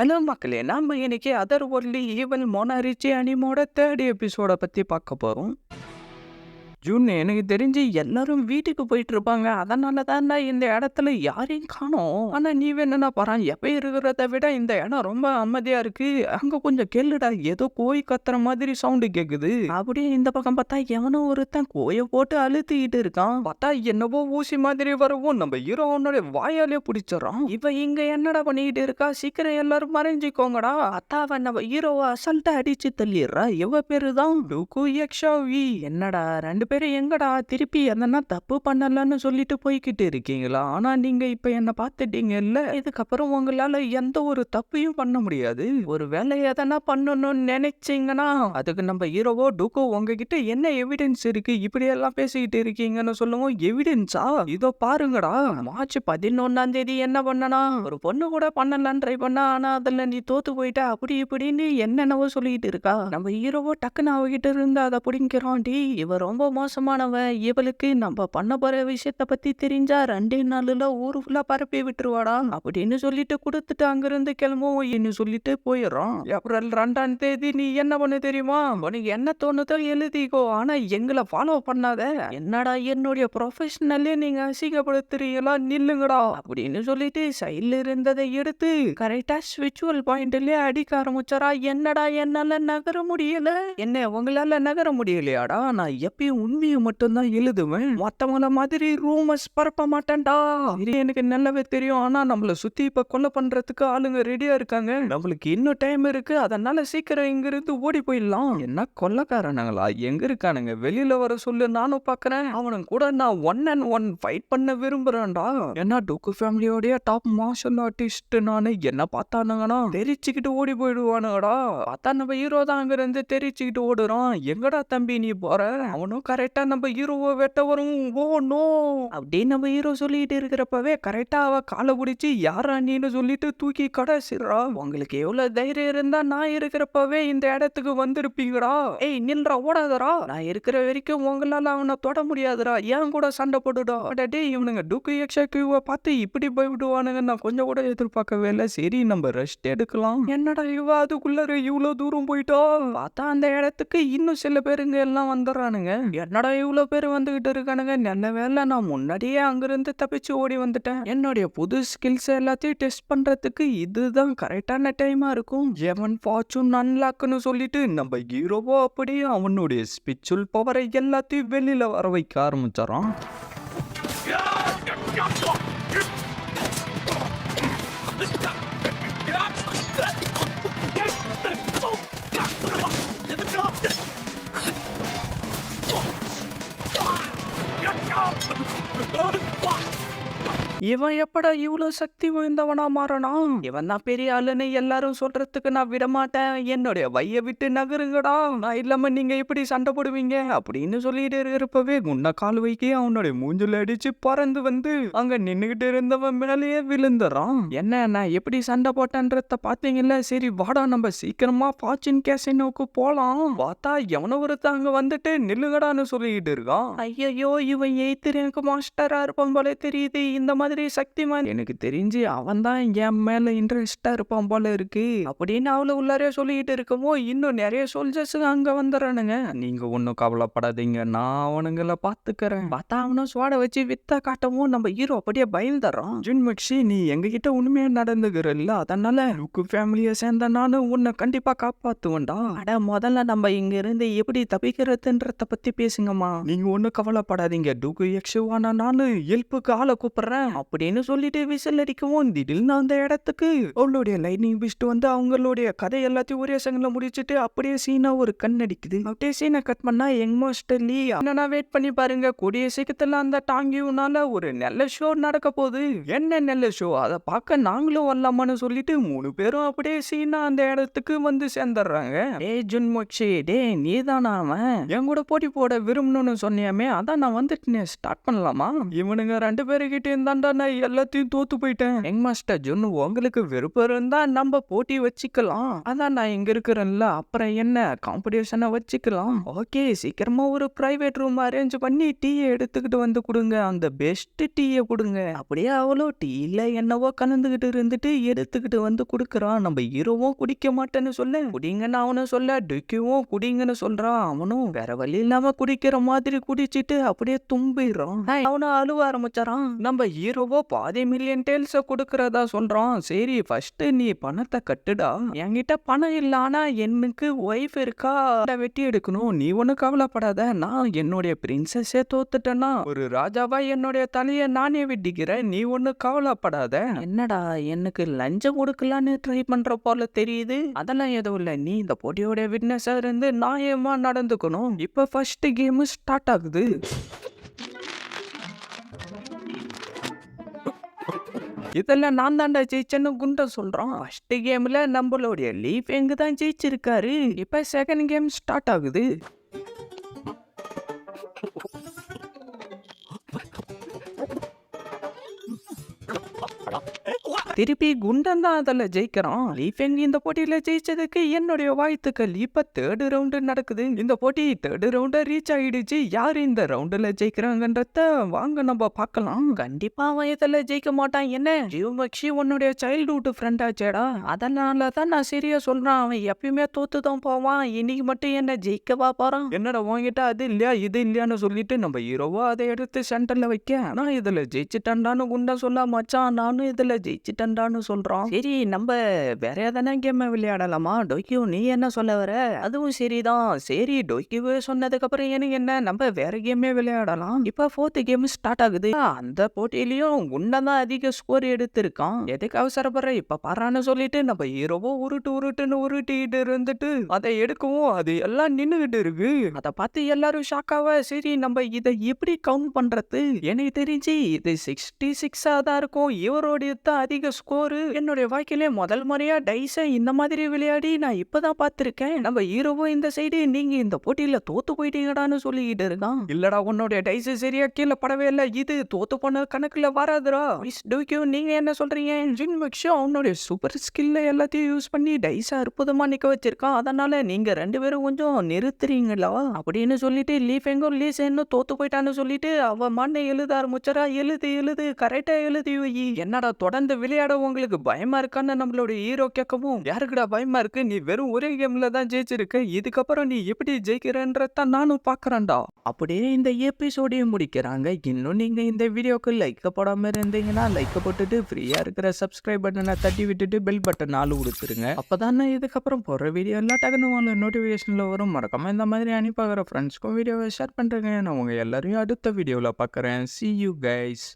Hello மக்களே நாம் இன்னைக்கு அதர் ஒர்லி ஈவன் மொனாரிச்சி அனிமோட தேர்ட் எபிசோட பத்தி பார்க்க போறோம். ஜூன் எனக்கு தெரிஞ்சு எல்லாரும் வீட்டுக்கு போயிட்டு இருப்பாங்க அதனால தான்டா இந்த இடத்துல யாரையும் காணோம். ஆனா நீ வேணும்னா பரான் எப்ப இருக்கிறத விட இந்த இடம் ரொம்ப அமைதியா இருக்கு. அங்க கொஞ்சம் கேளுடா. ஏதோ கோய் கத்துற மாதிரி சவுண்டு கேக்குது. அப்படியே இந்த பக்கம் பார்த்தா எவனோ ஒருத்தன் கோயை போட்டு அழுத்திக்கிட்டு இருக்கான். பார்த்தா என்னவோ ஊசி மாதிரி வரவும் நம்ம ஹீரோ அவனுடைய வாயாலே பிடிச்சிடறான். இவ இங்க என்னடா பண்ணிக்கிட்டு இருக்கா? சீக்கிரம் எல்லாரும் மறைஞ்சிக்கோங்கடா. அத்தாவ நம்ம ஹீரோவை அசல்ட்டா அடிச்சு தள்ளிடுறா. இவ பேரு தான் என்னடா ரெண்டு பேர் எங்கடா திருப்பி எதனா தப்பு பண்ணலன்னு சொல்லிட்டு போய்கிட்டு இருக்கீங்களா? ஆனால் நீங்கள் இப்போ என்னை பார்த்துட்டீங்கல்ல இதுக்கப்புறம் உங்களால் எந்த ஒரு தப்பையும் பண்ண முடியாது. ஒரு வேலை எதனா பண்ணணும்னு நினைச்சிங்கன்னா அதுக்கு நம்ம ஹீரோவோ டுக்கோ உங்ககிட்ட என்ன எவிடன்ஸ் இருக்கு? இப்படியெல்லாம் பேசிக்கிட்டு இருக்கீங்கன்னு சொல்லுவோம். எவிடன்ஸா இதோ பாருங்கடா. மார்ச் பதினொன்னாம் தேதி என்ன பண்ணனா? ஒரு பொண்ணு கூட பண்ணலான்னு ட்ரை பண்ணா ஆனால் அதில் நீ தோத்து போயிட்ட. அப்படி இப்படின்னு என்னென்னவோ சொல்லிட்டு இருக்கா? நம்ம ஹீரோவோ டக்குன்னு அவகிட்ட இருந்து அதை பிடிங்கிறோம் டி இவ ரொம்ப மோசமானவன் இவளுக்கு நம்ம பண்ண போகிற விஷயத்த பற்றி தெரிஞ்சா ரெண்டே நாளில் ஊர் ஃபுல்லாக பரப்பி விட்டுருவாடா அப்படின்னு சொல்லிட்டு கொடுத்துட்டு அங்கேருந்து கிளம்புவோம். என்ன சொல்லிட்டு போயிடுறோம். ஏப்ரல் ரெண்டாம் தேதி நீ என்ன பண்ண தெரியுமா? உனக்கு என்ன தோணுதோ எழுதிக்கோ. ஆனால் எங்களை ஃபாலோ பண்ணாத. என்னடா என்னுடைய ப்ரொஃபஷனல்லே நீங்கள் அசிங்கப்படுத்துறீங்களா? நில்லுங்கடா அப்படின்னு சொல்லிட்டு சைடில் இருந்ததை எடுத்து கரெக்டாக ஸ்விச்சுவல் பாயிண்ட்லேயே அடிக்க ஆரம்பிச்சாரா? என்னடா என்னால் நகர முடியல? என்ன உங்களால் நகர முடியலையாடா? நான் எப்பயும் உண்மையை மட்டும்தான் எழுதுவேன். மத்தவங்கள மாதிரி ரூமர்ஸ் பரப்ப மாட்டேன்டா. இது எனக்கு நல்லாவே தெரியும். ஆனா நம்மள சுத்தி இப்ப கொலை பண்றதுக்கு ஆளுங்க ரெடியா இருக்காங்க. நம்மளுக்கு இன்னும் டைம் இருக்கு. அதனால சீக்கிரம் இங்க இருந்து ஓடி போயிடலாம். என்ன கொல்லக்காரனுங்களா எங்க இருக்கானுங்க? வெளியில வர சொல்லு நானும் பாக்குறேன். அவனுங்க கூட நான் ஒன் அண்ட் ஒன் ஃபைட் பண்ண விரும்புறேன்டா. ஏன்னா டுக்கு ஃபேமிலியோடைய டாப் மார்ஷல் ஆர்டிஸ்ட் நானு என்ன பார்த்தானுங்கன்னா தெரிச்சுக்கிட்டு ஓடி போயிடுவானுங்கடா. பார்த்தா நம்ம ஹீரோ தான் அங்க இருந்து தெரிச்சுக்கிட்டு ஓடுறான். எங்கடா தம்பி நீ போற? அவனும் கரெக்டா கரெக்டாக நம்ம ஹீரோவை வெட்ட வரும் ஓ நோ அப்படின்னு நம்ம ஹீரோ சொல்லிட்டு இருக்கிறப்பவே கரெக்டாக அவள் காலை பிடிச்சி யாரா நீன்னு சொல்லிட்டு தூக்கி கடைசிடுறா உங்களுக்கு எவ்வளோ தைரியம் இருந்தால் நான் இருக்கிறப்பவே இந்த இடத்துக்கு வந்திருப்பீங்கடா. ஏய் நின்றா ஓடாதடா. நான் இருக்கிற வரைக்கும் உங்களால் அவனை தொட முடியாதுடா. ஏன் கூட சண்டை போட்டுடா அட இவனுங்க டுக்கு எக்ஸாக்யூவை பார்த்து இப்படி போய்விடுவானுங்க நான் கொஞ்சம் கூட எதிர்பார்க்கவே இல்லை. சரி நம்ம ரெஸ்ட் எடுக்கலாம். என்னடா இவ அதுக்குள்ளே இவ்வளோ தூரம் போயிட்டோம் பார்த்தா அந்த இடத்துக்கு இன்னும் சில பேருங்க எல்லாம் வந்துடுறானுங்க. என்னடா இவ்வளோ பேர் வந்துகிட்டு இருக்கானுங்க? என்ன வேலை நான் முன்னாடியே அங்கிருந்து தப்பிச்சு ஓடி வந்துட்டேன். என்னுடைய புது ஸ்கில்ஸ் எல்லாத்தையும் டெஸ்ட் பண்றதுக்கு இதுதான் கரெக்டான டைமா இருக்கும். எவன் ஃபார்ச்சூன் அன்லாக்குன்னு சொல்லிட்டு நம்ம ஹீரோவோ அப்படியே அவனுடைய ஸ்பிரிச்சுவல் பவரை எல்லாத்தையும் வெளியில வர வைக்க ஆரம்பிச்சாரான் இவன் எப்படா இவ்வளோ சக்தி வாய்ந்தவனா மாறனாம் இவன் தான் பெரிய ஆளுன்னு எல்லாரும் சொல்றதுக்கு நான் விட மாட்டேன் என்னுடைய வைய விட்டு நகருங்கடா. நான் இல்லாம நீங்க எப்படி சண்டை போடுவீங்க? அப்படின்னு சொல்லிட்டு இருக்கிறப்பவே குண்ட கால் வைக்கி அவனுடைய மூஞ்சில அடிச்சு பறந்து வந்து அங்க நின்னுகிட்டு இருந்தவன் மேலேயே விழுந்துறான். என்ன நான் எப்படி சண்டை போட்டேன்றத பாத்தீங்கல்ல சரி வாடா நம்ம சீக்கிரமா பாச்சின் கேசினோக்கு போலாம். பார்த்தா எவனோ ஒருத்தன் அங்க வந்துட்டு நில்லுங்கடான்னு சொல்லிக்கிட்டு இருக்கான். ஐயோ இவன் எய்த்து எனக்கு மாஸ்டரா இருப்பான் போல தெரியுது. இந்த மாதிரி சக்திமான். எனக்கு தெரிஞ்சு அவன் தான் என் மேல இன்ட்ரெஸ்டா இருப்பான் போல இருக்கு. அப்படின்னு அவளை உள்ளாரே சொல்லிக்கிட்டு இருக்கமோ இன்னும் நிறைய சோல்ஜர்ஸ் அங்க வந்துடுறானுங்க. நீங்க ஒன்றும் கவலைப்படாதீங்க நான் அவனுங்கள பாத்துக்கிறேன். பார்த்தா அவனும் சுவாட வச்சு வித்த காட்டவும் நம்ம ஹீரோ அப்படியே பயந்துடுறான். ஜுன்மக்ஷி நீ எங்ககிட்ட உண்மையா நடந்துக்கிறல்ல? அதனால லுக்கு ஃபேமிலியை சேர்ந்த நானும் உன்னை கண்டிப்பா காப்பாத்துவேன்டா. அட முதல்ல நம்ம இங்க இருந்து எப்படி தப்பிக்கிறதுன்றத பத்தி பேசுங்கம்மா. நீங்க ஒன்றும் கவலைப்படாதீங்க. டுகு யக்ஷுவான நானு ஹெல்ப்புக்கு ஆளை கூப்பிடுறேன். அப்படின்னு சொல்லிட்டு விசில் அடிக்கவும் திடீர்னு அந்த இடத்துக்கு அவளுடைய லைனிங் பிஸ்ட் வந்து அவங்களுடைய கதை எல்லாத்தையும் ஒரே சங்கில முடிச்சுட்டு அப்படியே சீனா ஒரு கண் அடிக்குது. அப்படியே சீனை கட் பண்ணா யங் மாஸ்டர் லீ என்னன்னா வெயிட் பண்ணி பாருங்க கூடிய சீக்கிரத்துல அந்த டாங்கியூனால ஒரு நல்ல ஷோ நடக்க போகுது. என்ன நல்ல ஷோ அதை பார்க்க நாங்களும் வரலாமான்னு சொல்லிட்டு மூணு பேரும் அப்படியே சீனா அந்த இடத்துக்கு வந்து சேர்ந்துடுறாங்க. டே ஜுன்மோக்ஷி டே நீ தானா அவன்? என் கூட போட்டி போட விரும்பணும்னு சொன்னியாமே அதான் நான் வந்துட்டு ஸ்டார்ட் பண்ணலாமா? இவனுங்க ரெண்டு பேருக்கிட்டே இருந்தாண்டா நான் எல்லாத்தையும் தோத்து போயிட்டேன். யங் மாஸ்டர் ஜுன் உங்களுக்கு விருப்பம் இருந்தா நம்ம போட்டி வச்சுக்கலாம். அதான் நான் இங்க இருக்கிறேன்ல அப்புறம் என்ன? காம்படிஷனை வச்சுக்கலாம். ஓகே சீக்கிரமா ஒரு பிரைவேட் ரூம் அரேஞ்ச் பண்ணி டீயை எடுத்துக்கிட்டு வந்து கொடுங்க. அந்த பெஸ்ட் டீயை கொடுங்க. அப்படியே அவ்வளோ டீல என்னவோ கலந்துகிட்டு இருந்துட்டு எடுத்துக்கிட்டு வந்து கொடுக்குறான். நம்ம ஹீரோவும் குடிக்க மாட்டேன்னு சொல்ல. குடிங்கன்னு அவனும் சொல்ல டிக்கியும் குடிங்கன்னு சொல்றான். அவனும் வேற வழி இல்லாம குடிக்கிற மாதிரி குடிச்சிட்டு அப்படியே தும்பிடுறான். அவனும் அழுவ ஆரம்பிச்சாரான் நம்ம ஹீரோ ஹீரோவோ பாதி மில்லியன் டேல்ஸ கொடுக்கறதா சொல்கிறான் சரி ஃபர்ஸ்ட் நீ பணத்தை கட்டுடா. என்கிட்ட பணம் இல்ல எனக்கு ஒய்ஃப் இருக்கா? வெட்டி எடுக்கணும். நீ ஒன்றும் கவலைப்படாத. நான் என்னுடைய பிரின்சஸே தோத்துட்டேன்னா ஒரு ராஜாவா என்னுடைய தலைய நானே வெட்டிக்கிறேன். நீ ஒன்றும் கவலைப்படாத. என்னடா எனக்கு லஞ்சம் கொடுக்கலான்னு ட்ரை பண்ற போல தெரியுது. அதெல்லாம் எதுவும் இல்ல. நீ இந்த போட்டியோட விட்னஸா இருந்து நியாயமா நடந்துக்கணும். இப்ப ஃபர்ஸ்ட் கேம் ஸ்டார்ட் ஆகுது. இதெல்லாம் நான் தாண்டா ஜெயிச்சேன்னு குண்டை சொல்றான். ஃபர்ஸ்ட் கேம்ல நம்மளுடைய லீஃப் எங்க தான் ஜெயிச்சிருக்காரு? இப்ப செகண்ட் கேம் ஸ்டார்ட் ஆகுது. திருப்பி குண்டன் தான் அதில் ஜெயிக்கிறான். லீஃபென் இந்த போட்டியில் ஜெயிச்சதுக்கு என்னுடைய வாழ்த்துக்கள். இப்போ தேர்டு ரவுண்டு நடக்குது. இந்த போட்டி தேர்டு ரவுண்டை ரீச் ஆகிடுச்சு யார் இந்த ரவுண்டில் ஜெயிக்கிறாங்கன்றத வாங்க நம்ம பார்க்கலாம். கண்டிப்பாக அவன் இதில் ஜெயிக்க மாட்டான். என்ன? ஜீவமக்ஷி உன்னுடைய சைல்டுஹுட் ஃப்ரெண்ட் ஆச்சேடா அதனால தான் நான் சரியாக சொல்கிறான் அவன் எப்பயுமே தோத்து தான் போவான். இன்னைக்கு மட்டும் என்ன ஜெயிக்கவா போறான்? என்னடா வாங்கிட்டா அது இல்லையா இது இல்லையான்னு சொல்லிட்டு நம்ம ஹீரோவா அதை எடுத்து சென்டரில் வைக்க. ஆனால் இதில் ஜெயிச்சிட்டேன்டான்னு குண்டா சொல்ல மச்சான். நானும் இதில் இதுல ஜெயிச்சிட்டேன்டான்னு சொல்றான். சரி நம்ம வேற எதனா கேம் விளையாடலாமா? டொக்கியோ நீ என்ன சொல்ல வர? அதுவும் சரிதான். சரி டொக்கியோ சொன்னதுக்கு அப்புறம் எனக்கு என்ன? நம்ம வேற கேமே விளையாடலாம். இப்ப ஃபோர்த்து கேம் ஸ்டார்ட் ஆகுது. அந்த போட்டியிலயும் உன்னதான் அதிக ஸ்கோர் எடுத்திருக்கான். எதுக்கு அவசரப்படுற? இப்ப பாறான்னு சொல்லிட்டு நம்ம ஹீரோவோ உருட்டு உருட்டுன்னு உருட்டிட்டு இருந்துட்டு அதை எடுக்கவும் அது எல்லாம் நின்னுகிட்டு இருக்கு. அதை பார்த்து எல்லாரும் ஷாக்காவ சரி நம்ம இதை எப்படி கவுண்ட் பண்றது? எனக்கு தெரிஞ்சு இது சிக்ஸ்டி சிக்ஸா தான் இருக்கும். இவரோடைய தான் அதிக ஸ்கோரு என்னுடைய வாழ்க்கையிலே முதல் முறையாக டைஸை இந்த மாதிரி விளையாடி நான் இப்போ தான் பார்த்துருக்கேன். நம்ம ஹீரோவும் இந்த சைடு நீங்கள் இந்த போட்டியில் தோத்து போயிட்டீங்கடான்னு சொல்லிக்கிட்டு இருக்கான். இல்லடா உன்னுடைய டைஸு சரியா கீழே படவே இல்லை. இது தோத்து போன கணக்கில் வராதுடா. மிஸ் டூக்கியூ நீங்கள் என்ன சொல்கிறீங்க ஜின் மிக்ஷோ அவனுடைய சூப்பர் ஸ்கில்ல எல்லாத்தையும் யூஸ் பண்ணி டைஸை அற்புதமாக நிற்க வச்சிருக்கான். அதனால் நீங்கள் ரெண்டு பேரும் கொஞ்சம் நிறுத்துறீங்களா? அப்படின்னு சொல்லிட்டு லீஃப் எங்கோ லீஸ் என்ன தோத்து போயிட்டான்னு சொல்லிட்டு அவன் மண்ணை எழுத ஆரம்பிச்சரா? எழுது எழுது கரெக்டாக எழுதி என்னடா தொடர்ந்து விளையாட உங்களுக்கு பயமா இருக்கான்னு நம்மளோட ஹீரோ கேட்கவும் யாருக்குடா பயமா இருக்கு? நீ வெறும் ஒரே கேம்ல தான் ஜெயிச்சிருக்க. இதுக்கப்புறம் நீ எப்படி ஜெயிக்கிறன்றத நானும் பாக்குறேன்டா. அப்படியே இந்த எபிசோடையும் முடிக்கிறாங்க. இன்னும் நீங்க இந்த வீடியோக்கு லைக் போடாம இருந்தீங்கன்னா லைக் போட்டுட்டு ஃப்ரீயா இருக்கிற சப்ஸ்கிரைப் பட்டனை தட்டி விட்டுட்டு பெல் பட்டன் ஆளு கொடுத்துருங்க அப்பதான் இதுக்கப்புறம் போற வீடியோ எல்லாம் டக்குனு உங்களை நோட்டிஃபிகேஷன்ல வரும். மறக்காம இந்த மாதிரி அனுப்பாகிற ஃப்ரெண்ட்ஸ்க்கும் வீடியோவை ஷேர் பண்றேங்க. நான் உங்க எல்லாரையும் அடுத்த வீடியோவில் பார்க்குறேன் சி you கைஸ்